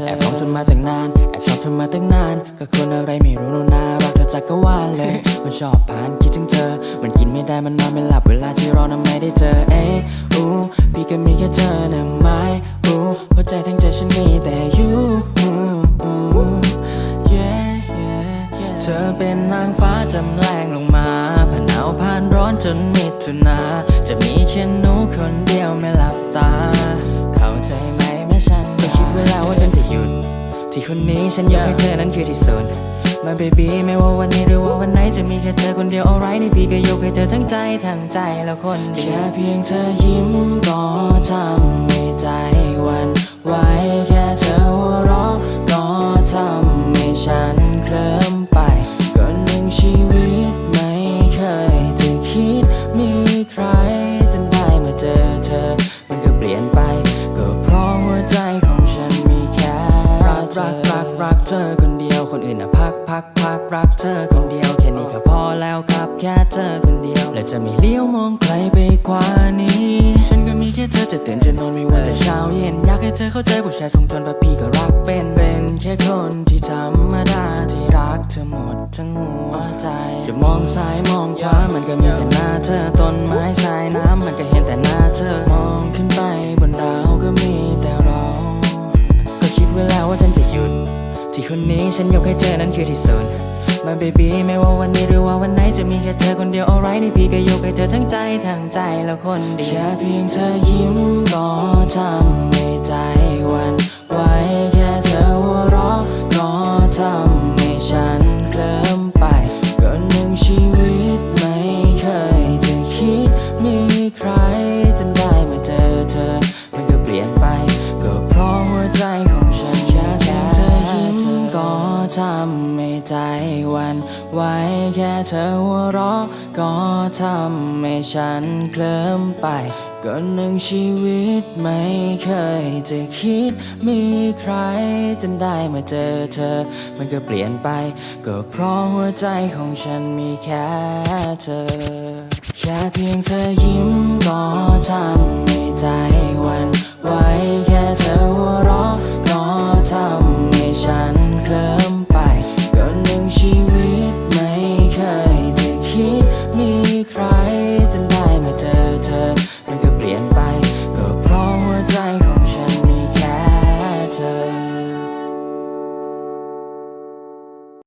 อแอบมองเธอมาตั้งนาน แอบชอบเธอมาตั้งนาน ก็คนอะไรไม่รู้นูน่ารักเธอจักรวาลเลย มันชอบผ่านคิดถึงเธอ มันกินไม่ได้มันนอนไม่หลับเวลาที่รอนะไม่ได้เจอ เอ๊ะอู้พี่ก็มีแค่เธอนะไม่อู้เพราะใจทั้งใจฉันมีแต่ you อู้อู้ yeah yeah yeah เธอเป็นนางฟ้าจำแรงลงมาผ่านหนาวผ่านร้อนจนมิถุนาจะมีแค่หนูคนเดียวไม่หลับตา ที่คนนี้ฉันอยากให้เธอนั้นคือที่สุด My baby ไม่ว่าวันนี้หรือว่าวันไหนจะมีแค่เธอคนเดียว alright นี่พี่ก็ยกให้เธอทั้งใจทั้งใจแล้วคนเดียวแค่เพียงเธอยิ้มก็ทำให้ใจ เธอคนเดียวคนอื่นอะพักพักพักรักเธอคนเดียวแค่นี้ก็พอแล้วครับแค่เธอคนเดียว และจะไม่เลี้ยวมองใครไปกว่านี้ ฉันก็มีแค่เธอจะตื่นจะนอนไม่ว่าจะเช้าเย็นอยากให้เธอเข้าใจผู้ชายทรงทนแบบพี่ก็รักเป็นเป็นแค่คนที่ธรรมดาที่รักเธอหมดทั้งหัวใจ จะมองซ้ายมองขวามันก็มีแต่หน้าเธอต้นไม้สายน้ำมันก็เห็นแต่หน้าเธอมองขึ้นไปบนดาว คนนี้ฉันยกให้เธอนั้นคือที่สุด My baby ไม่ว่าวันนี้หรือว่าวันไหนจะมีแค่เธอคนเดียว alright นี่พี่ก็ยกให้เธอทั้งใจทั้งใจแล้วคนเดียวแค่เพียงเธอยิ้มก็ทำ แค่เธอหัวเราะก็ทำให้ฉันเคลิ้มไปก็หนึ่งชีวิตไม่เคยจะคิดมีใครจนได้มาเจอเธอ มันก็เปลี่ยนไป ก็เพราะหัวใจของฉันมีแค่เธอ แค่เพียงเธอยิ้มก็ทำให้ใจวันไหว